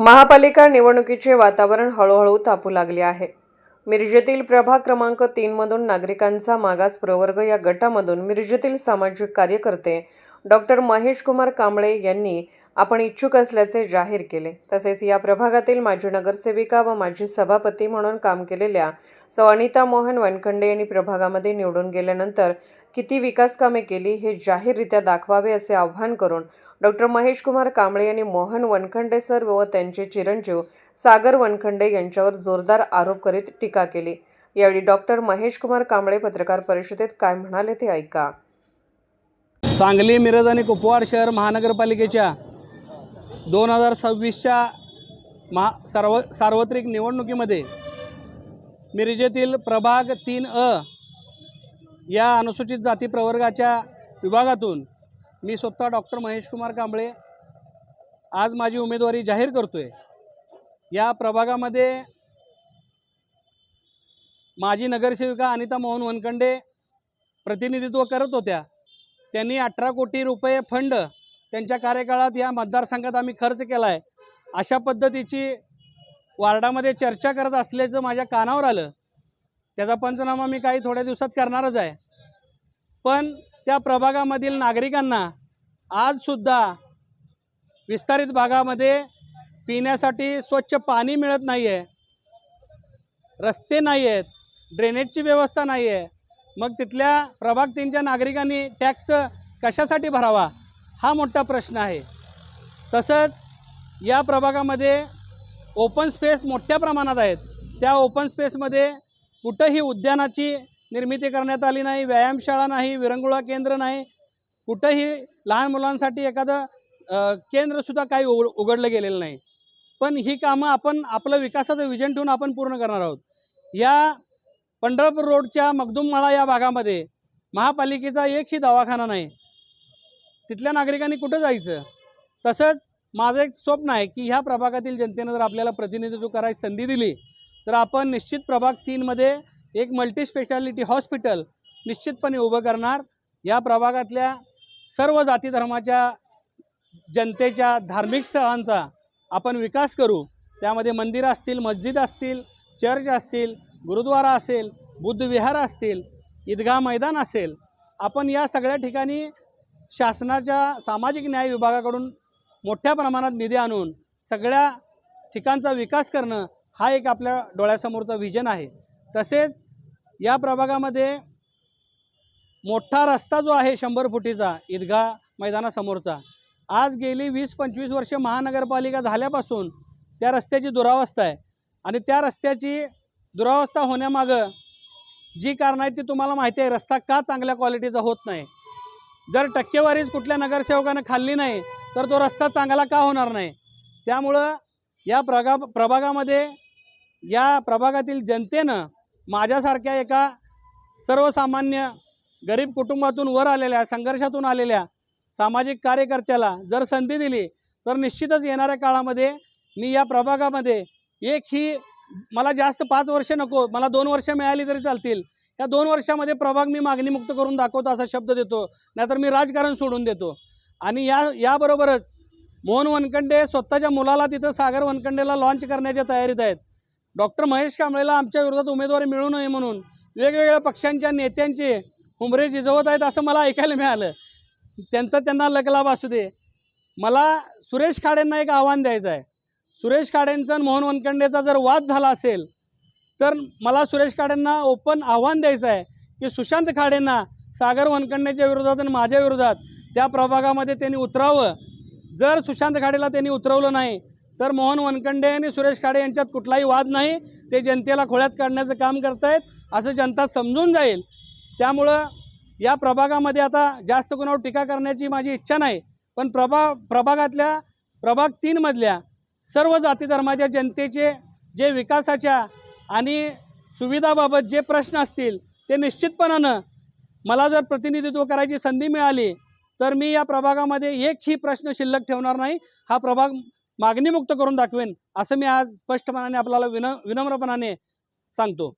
महापालिका निवडणुकीचे वातावरण हळूहळू तापू लागले आहे. मिरजेतील प्रभाग क्रमांक तीनमधून नागरिकांचा मागास प्रवर्ग या गटामधून मिरजेतील सामाजिक कार्यकर्ते डॉक्टर महेश कुमार कांबळे यांनी आपण इच्छुक असल्याचे जाहीर केले. तसेच या प्रभागातील माजी नगरसेविका व माजी सभापती म्हणून काम केलेल्या सौ. अनिता मोहन वनखंडे यांनी प्रभागामध्ये निवडून गेल्यानंतर किती विकास कामे केली हे जाहीररित्या दाखवावे असे आवाहन करून डॉक्टर महेश कुमार कांबळे यांनी मोहन वनखंडे सर व त्यांचे चिरंजीव सागर वनखंडे यांच्यावर जोरदार आरोप करीत टीका केली. यावेळी डॉक्टर महेश कुमार कांबळे पत्रकार परिषदेत काय म्हणाले ते ऐका. सांगली मिरज आणि कुपवाड शहर महानगरपालिकेच्या दोन हजार सव्वीसच्या महा सार्व सार्वत्रिक निवडणुकीमध्ये मिरजेतील प्रभाग तीन अ या अनुसूचित जाती प्रवर्गाच्या विभागातून मी स्वतः डॉक्टर महेश कुमार कांबळे आज माझी उमेदवारी जाहीर करतो आहे या प्रभागामध्ये माजी नगरसेविका अनिता मोहन वनकंडे प्रतिनिधित्व करत होत्या. त्यांनी अठरा कोटी रुपये फंड त्यांच्या कार्यकाळात या मतदारसंघात आम्ही खर्च केला आहे अशा पद्धतीची वार्डामध्ये चर्चा करत असल्याचं माझ्या कानावर आलं. त्याचा पंचनामा मी काही थोड्या दिवसात करणारच आहे. पण त्या प्रभागामधील नागरिकांना आजसुद्धा विस्तारित भागामध्ये पिण्यासाठी स्वच्छ पाणी मिळत नाही आहे रस्ते नाही आहेत ड्रेनेजची व्यवस्था नाही आहे मग तिथल्या प्रभाग तीनच्या नागरिकांनी टॅक्स कशासाठी भरावा? हा मोठा प्रश्न आहे. तसंच या प्रभागामध्ये ओपन स्पेस मोठ्या प्रमाणात आहेत. त्या ओपन स्पेसमध्ये कुठंही उद्यानाची निर्मिती करण्यात आली नाही व्यायामशाळा नाही विरंगुळा केंद्र नाही. कुठंही लहान मुलांसाठी एखादं केंद्रसुद्धा काही उघड उघडलं गेलेलं नाही. पण ही कामं आपण आपलं विकासाचं विजन ठेवून आपण पूर्ण करणार आहोत. या पंढरपूर रोडच्या मगदुममाळा या भागामध्ये महापालिकेचा एकही दवाखाना नाही. तिथल्या नागरिकांनी कुठं जायचं? तसंच माझं एक स्वप्न आहे की ह्या प्रभागातील जनतेनं जर आपल्याला प्रतिनिधित्व करायची संधी दिली तर आपण निश्चित प्रभाग तीनमध्ये एक मल्टी स्पेशालिटी हॉस्पिटल निश्चितपणे उभं करणार. या प्रभागातल्या सर्व जाती धर्माच्या जनतेच्या धार्मिक स्थळांचा आपण विकास करू. त्यामध्ये मंदिरं असतील मस्जिद असतील चर्च असतील गुरुद्वारा असेल बुद्धविहार असतील ईदगाह मैदान असेल. आपण या सगळ्या ठिकाणी शासनाच्या सामाजिक न्याय विभागाकडून मोठ्या प्रमाणात निधी आणून सगळ्या ठिकाणचा विकास करणं हा एक आपल्या डोळ्यासमोरचा विजन आहे. तसेच या प्रभागामध्ये मोठा रस्ता जो आहे शंभर फुटीचा ईदगाह मैदानासमोरचा आज गेली वीस पंचवीस वर्ष महानगरपालिका झाल्यापासून त्या रस्त्याची दुरावस्था आहे. आणि त्या रस्त्याची दुरावस्था होण्यामागं जी कारण आहेत ती तुम्हाला माहिती आहे रस्ता का चांगल्या क्वालिटीचा होत नाही. जर टक्केवारीच कुठल्या नगरसेवकानं खाल्ली नाही तर तो रस्ता चांगला का होणार नाही? त्यामुळं या प्रगा प्रभागामध्ये या प्रभागातील जनतेनं माझ्यासारख्या एका सर्वसामान्य गरीब कुटुंबातून वर आलेल्या संघर्षातून आलेल्या सामाजिक कार्यकर्त्याला जर संधी दिली तर निश्चितच येणाऱ्या काळामध्ये मी या प्रभागामध्ये एक ही मला जास्त पाच वर्ष नको मला दोन वर्ष मिळाली तरी चालतील. या दोन वर्षामध्ये प्रभाग मी मागणीमुक्त करून दाखवतो असा शब्द देतो नाहीतर मी राजकारण सोडून देतो. आणि या याबरोबरच मोहन वनखंडे स्वतःच्या मुलाला तिथं सागर वनखंडेला लॉन्च करण्याच्या तयारीत आहेत. डॉक्टर महेश कांबळेला आमच्या विरोधात उमेदवारी मिळू नये म्हणून वेगवेगळ्या पक्षांच्या नेत्यांचे हुमरे जिजवत आहेत असं मला ऐकायला मिळालं. त्यांचा त्यांना लकलाभ असू दे. मला सुरेश खाडेंना एक आव्हान द्यायचं आहे. सुरेश खाडेंचा आणि मोहन वनखंडेचा जर वाद झाला असेल तर मला सुरेश खाडेंना ओपन आव्हान द्यायचं आहे की सुशांत खाडेंना सागर वनखंडेच्या विरोधात आणि माझ्या विरोधात त्या प्रभागामध्ये त्यांनी उतरावं. जर सुशांत खाडेला त्यांनी उतरवलं नाही तर मोहन वनकंडे आणि सुरेश खाडे यांच्यात कुठलाही वाद नाही. ते जनतेला खोळ्यात काढण्याचं काम करत आहेत असं जनता समजून जाईल. त्यामुळं या प्रभागामध्ये आता जास्त कोणावर टीका करण्याची माझी इच्छा नाही. पण प्रभा प्रभागातल्या प्रभाग तीनमधल्या सर्व जाती धर्माच्या जनतेचे जे विकासाच्या आणि सुविधाबाबत जे प्रश्न असतील ते निश्चितपणानं मला जर प्रतिनिधित्व करायची संधी मिळाली तर मी या प्रभागामध्ये एकही प्रश्न शिल्लक ठेवणार नाही. हा प्रभाग मागणीमुक्त करून दाखवेन असं मी आज स्पष्टपणाने आपल्याला विन विनम्रपणाने सांगतो.